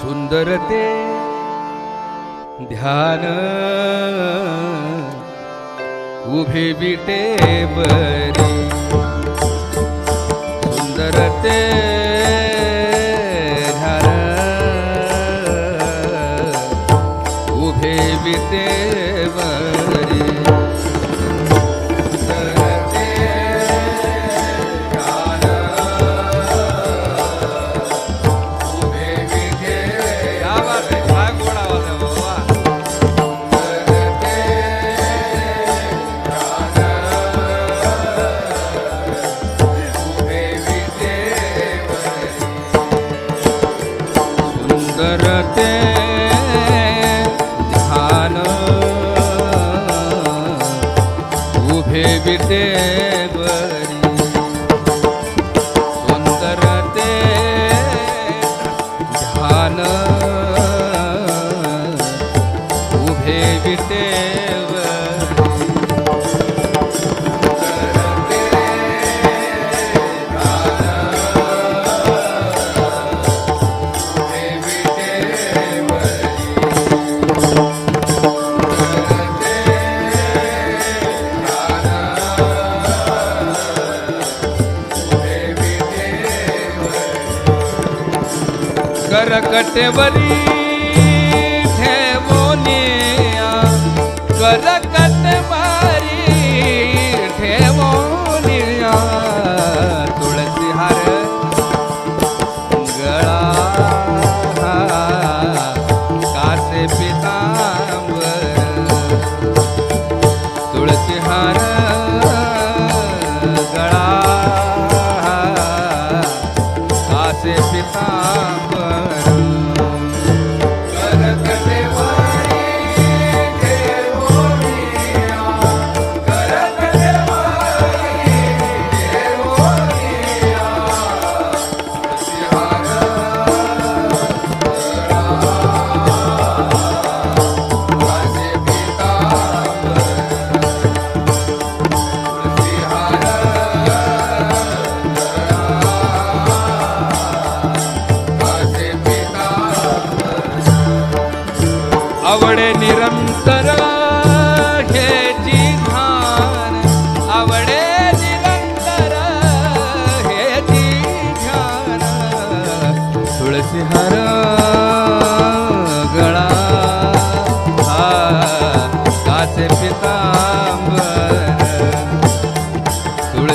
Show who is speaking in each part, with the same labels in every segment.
Speaker 1: सुंदरते ध्यान उभे बिटे बरी. सुंदरते ध्यान उभे बिटे बरी. ध्यान। उभे विटेवर करकटवरी ठेवोने कर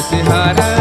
Speaker 1: रस हरा